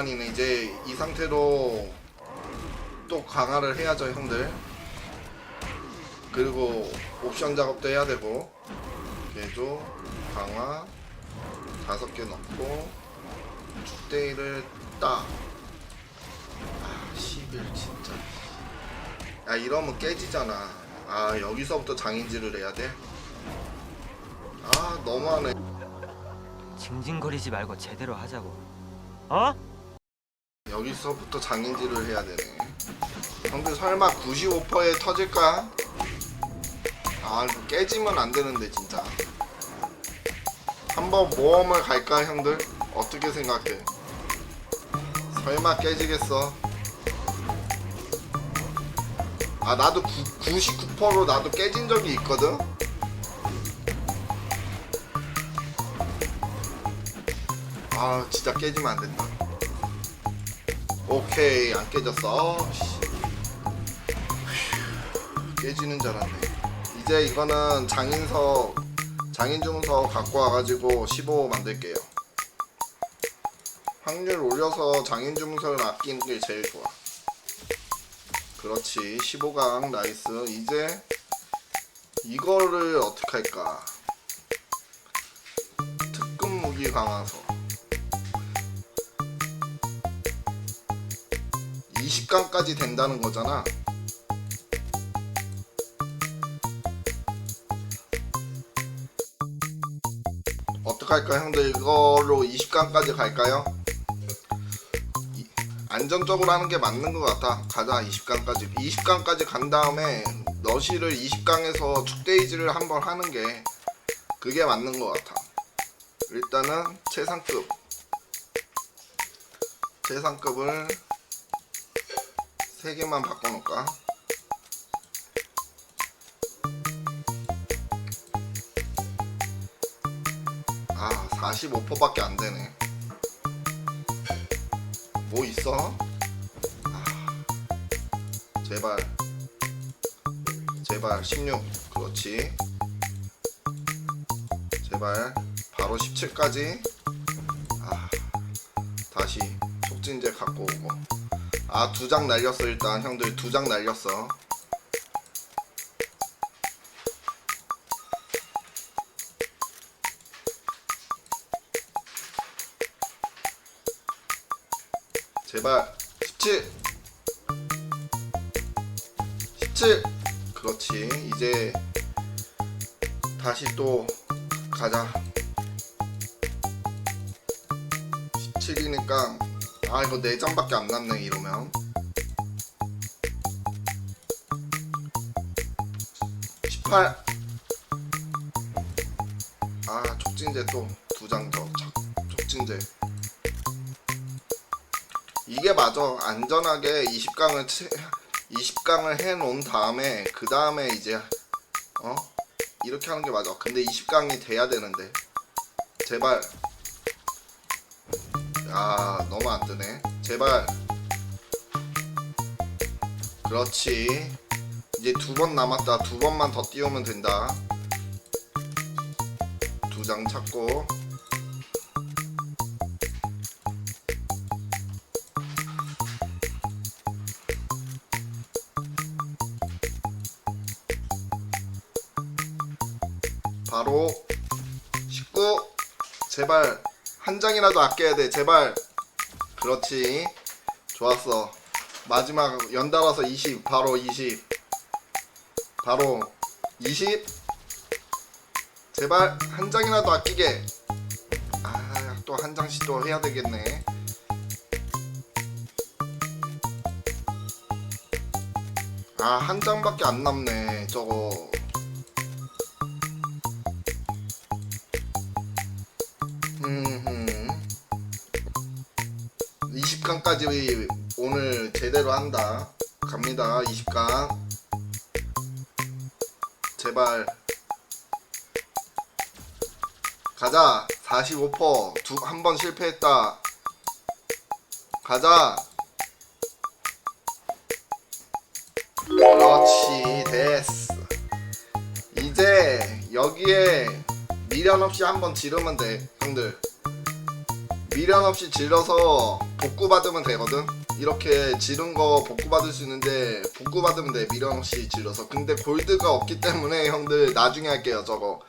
장난이네 이제 이 상태로 또 강화를 해야죠 형들 그리고 옵션 작업도 해야 되고 걔도 강화 다섯 개 넣고 축대일을 딱 아, 11 진짜. 아, 이러면 깨지잖아. 아, 여기서부터 장인질을 해야 돼? 아, 너무하네. 징징거리지 말고 제대로 하자고. 어? 여기서부터 장인질을 해야 되네. 형들 설마 95%에 터질까? 아, 이거 깨지면 안 되는데, 진짜. 한번 모험을 갈까, 형들? 어떻게 생각해? 설마 깨지겠어? 아, 나도 99%로 나도 깨진 적이 있거든? 아, 진짜 깨지면 안 된다. 오케이 안 깨졌어. 깨지는 줄 알았네. 이제 이거는 장인서 장인주문서 갖고 와가지고 15 만들게요. 확률 올려서 장인주문서를 아끼는 게 제일 좋아. 그렇지 15강 나이스. 이제 이거를 어떻게 할까? 특급 무기 강화서 20강까지 된다는 거잖아. 어떡할까 형들 이거로 20강까지 갈까요? 이- 안전적으로 하는 게 맞는 것 같아. 가자 20강까지. 20강까지 간 다음에 너시를 20강에서 축데이지를 한번 하는 게 그게 맞는 것 같아. 일단은 최상급 최상급을 세 개만 바꿔놓을까? 아, 45%밖에 안 되네. 뭐 있어? 아, 제발. 제발 16. 그렇지. 제발 바로 17까지. 아, 다시 촉진제 갖고 오고. 아 두 장 날렸어 일단. 형들 두 장 날렸어. 제발 17 17 그렇지. 이제 다시 또 가자. 17이니까 아 이거 4장밖에 안 남네 이러면. 18 아 촉진제 또 두 장 더. 촉진제. 이게 맞아. 안전하게 20강을 20강을 해 놓은 다음에 그 다음에 이제 어? 이렇게 하는 게 맞아. 근데 20강이 돼야 되는데. 제발 아 너무 안 뜨네. 제발. 그렇지. 이제 두 번 남았다. 두 번만 더 띄우면 된다. 두 장 찾고. 바로 19 제발 한 장이라도 아껴야 돼. 제발. 그렇지. 좋았어. 마지막 연달아서 20 바로 20 바로 20 제발 한 장이라도 아끼게. 아 또 한 장씩 또 해야 되겠네. 아 한 장밖에 안 남네 저거 20강까지 오늘 제대로 한다. 갑니다. 20강. 제발. 가자. 45%. 두, 한 번 실패했다. 가자. 그렇지. 됐어. 이제 여기에 미련 없이 한번 지르면 돼. 형들. 미련 없이 질러서 복구 받으면 되거든. 이렇게 지른 거 복구 받을 수 있는데 복구 받으면 돼 미련 없이 질러서. 근데 골드가 없기 때문에 형들 나중에 할게요 저거.